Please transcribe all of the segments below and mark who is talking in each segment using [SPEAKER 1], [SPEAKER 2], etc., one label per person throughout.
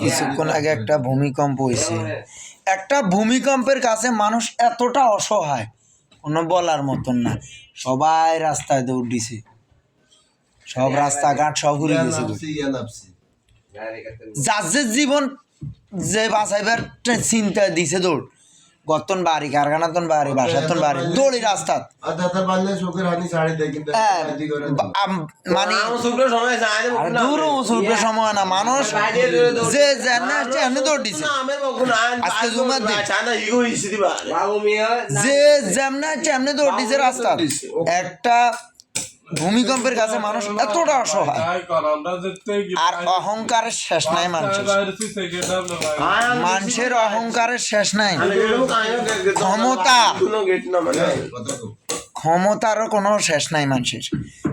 [SPEAKER 1] কিছুক্ষণ আগে একটা ভূমিকম্প হয়েছে একটা ভূমিকম্পের কাছে মানুষ এতটা অসহায় কোনো বলার মতন না। সবাই রাস্তায় দৌড় দিছে। সব রাস্তাঘাট সব ঘুরে গেছে। যার যে জীবন যে বাঁচাইবার চিন্তা দিছে দৌড়। গতন বাড়ি কারখানাতন বাড়ি বাসাতন বাড়ি দৌড়ি রাস্তাত
[SPEAKER 2] দেয় কিন্তু
[SPEAKER 1] হ্যাঁ, মানে
[SPEAKER 3] দূরও সময় না
[SPEAKER 1] মানুষ যে জানে দৌড় দিছে। আজকে জুমার দিন। যে যেমনে এমনি দৌড় দিছে রাস্তা একটা ভূমিকম্পের কাছে মানুষ এতটা অসহায়। আর অহংকারের শেষ নাই মানুষের। মানুষের অহংকারের শেষ নাই। ক্ষমতা। ক্ষমতারও কোনো শেষ নাই মানুষের।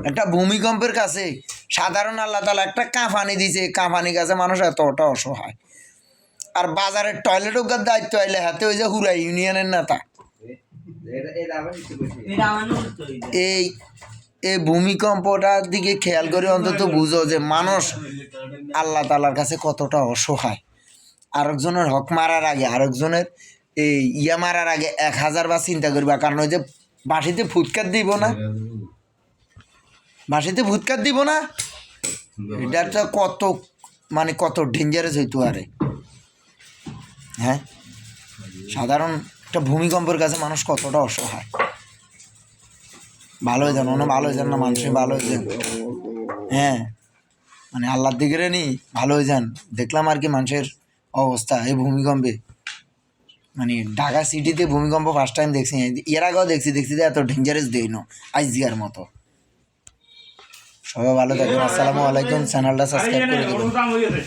[SPEAKER 1] একটা ভূমিকম্পের কাছে সাধারণ আল্লাহ তালা একটা কাঁফানি দিছে। কাঁফানি কাছে মানুষ এতটা অসহায়। আর বাজারের টয়লেট ওকার দায়িত্ব আইলে হাতে ওই যে হুরা ইউনিয়নের নেতা। এই এই ভূমিকম্পটার দিকে খেয়াল করে অন্তত বুঝো যে মানুষ আল্লাহ তালার কাছে কতটা অসহায়। আরেকজনের হক মারার আগে, আরেকজনের এই ইয়া মারার আগে এক হাজার বার চিন্তা করবা, কারণ ওই যে বাঁশিতে ফুটকার দিব না। বাঁশিতে ফুটকার দিব না? এটা তো কত মানে কত ডেঞ্জারাস হইতো আরে হ্যাঁ? সাধারণ একটা ভূমিকম্পের কাছে মানুষ কতটা অসহায়। ভালো হয়ে যান অনেক ভালো হয়ে যান না মানুষের ভালো হয়ে যান হ্যাঁ মানে আল্লাহর দিকে নি, ভালো হয়ে যান দেখলাম আর কি মানুষের অবস্থা, এই ভূমিকম্পে। মানে ঢাকা সিটিতে ভূমিকম্প ফার্স্ট টাইম দেখছি, এর আগেও দেখছি দেখছি এত ডেঞ্জারাস দেই নো আইজিয়ার মতো। সবাই ভালো থাকবেন, আসসালামু আলাইকুম চ্যানেলটা সাবস্ক্রাইব করে দেবেন।